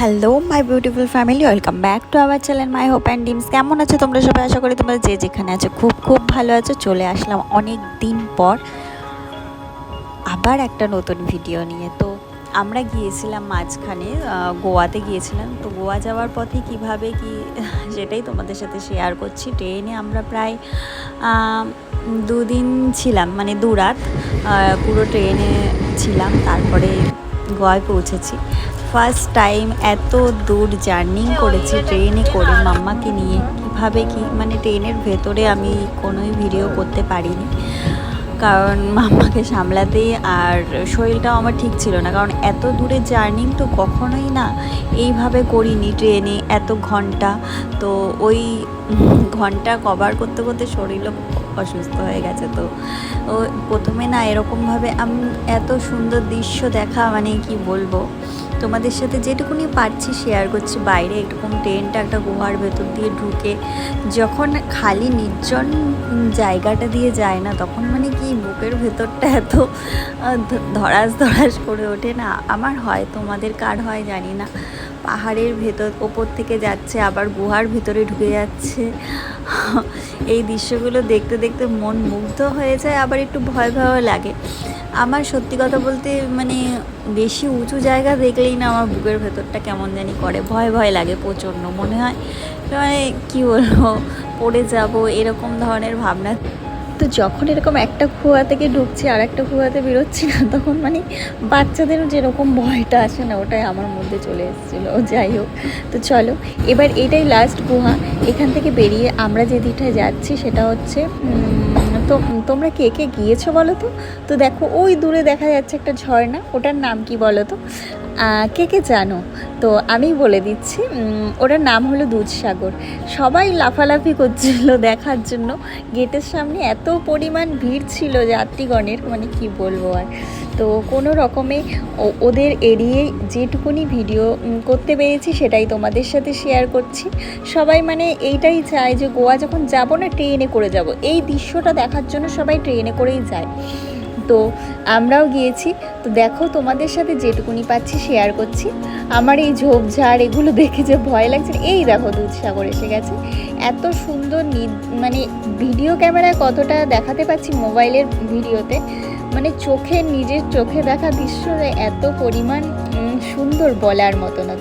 Hello my beautiful family welcome back to our channel my hope and dreams কেমন আছো তোমরা সবাই? আশা করি তোমরা যে যেখানে আছো খুব খুব ভালো আছো। চলে আসলাম অনেক দিন পর আবার একটা নতুন ভিডিও নিয়ে। তো আমরা গিয়েছিলাম মাঝখানে গোয়াতে গিয়েছিলাম। তো গোয়া যাওয়ার পথে কীভাবে কি সেটাই তোমাদের সাথে শেয়ার করছি। ট্রেনে আমরা প্রায় দুদিন ছিলাম মানে দু রাত পুরো ট্রেনে ছিলাম। তারপরে গোয়ায় পৌঁছেছি। ফার্স্ট টাইম এত দূর জার্নি করেছি, ট্রেনে করে মাম্মাকে নিয়ে। কীভাবে কি মানে ট্রেনের ভেতরে আমি কোনোই ভিডিও করতে পারিনি। কারণ মাম্মাকে সামলাতে আর শরীরটাও আমার ঠিক ছিল না। কারণ এত দূরে জার্নি তো কখনোই না, এইভাবে করিনি ট্রেনে এত ঘণ্টা। তো ওই ঘণ্টা কভার করতে করতে শরীরও অসুস্থ হয়ে গেছে তো। ও প্রথমে না এরকমভাবে আমি, এত সুন্দর দৃশ্য দেখা মানে কি বলব? তোমাদের সাথে যেটুকুনি পারছি শেয়ার করছি, বাইরে এরকম ট্রেনটা একটা গুহার ভেতর দিয়ে ঢুকে যখন খালি নির্জন জায়গাটা দিয়ে যায় না, তখন মানে কি বুকের ভেতরটা এত ধরাস ধরাস করে ওঠে না। আমার হয়, তোমাদের কার হয় জানি না। পাহাড়ের ভেতর, ওপর থেকে যাচ্ছে, আবার গুহার ভেতরে ঢুকে যাচ্ছে। এই দৃশ্যগুলো দেখতে দেখতে মন মুগ্ধ হয়ে যায়, আবার একটু ভয় ভয়ও লাগে। আমার সত্যি কথা বলতে মানে বেশি উঁচু জায়গা দেখলেই না আমার বুকের ভেতরটা কেমন জানি করে। ভয় ভয় লাগে প্রচণ্ড, মনে হয় মানে কী বলব, পড়ে যাব, এরকম ধরনের ভাবনা যখন এরকম একটা কুয়া থেকে ঢুকছি আর একটা কুয়াতে বেরোচ্ছি না, তখন মানে বাচ্চাদেরও যেরকম ভয়টা আসে না, ওটাই আমার মধ্যে চলে এসেছিল। যাই হোক, তো চলো, এবার এটাই লাস্ট গুহা। এখান থেকে বেরিয়ে আমরা যে দিকটায় যাচ্ছি সেটা হচ্ছে তো, তোমরা কে কে গিয়েছো বলো তো? তো দেখো, ওই দূরে দেখা যাচ্ছে একটা ঝর্ণা, ওটার নাম কি বলো তো? কে কে জানো? তো আমি বলে দিচ্ছি ওটার নাম হলো দুধসাগর। সবাই লাফালাফি করছিল দেখার জন্য। গেটের সামনে এত পরিমাণ ভিড় ছিল যাত্রীগণের মানে কি বলব আর? তো কোনো রকমে ওদের এড়িয়ে যেটুকুনি ভিডিও করতে পেরেছি সেটাই তোমাদের সাথে শেয়ার করছি। সবাই মানে এইটাই চায় যে গোয়া যখন যাব না, ট্রেনে করে যাব। এই দৃশ্যটা দেখার জন্য সবাই ট্রেনে করেই যায়। তো আমরাও গিয়েছি। তো দেখো তোমাদের সাথে যেটুকুনি পাচ্ছি শেয়ার করছি। আমার এই ঝোপঝাড় এগুলো দেখে যে ভয় লাগছে। এই দেখো দুধসাগর এসে গেছে। এত সুন্দর মানে ভিডিও ক্যামেরায় কতটা দেখাতে পাচ্ছি মোবাইলের ভিডিওতে মানে চোখে, নিজের চোখে দেখা দৃশ্য এত পরিমাণ সুন্দর বলার মতো না।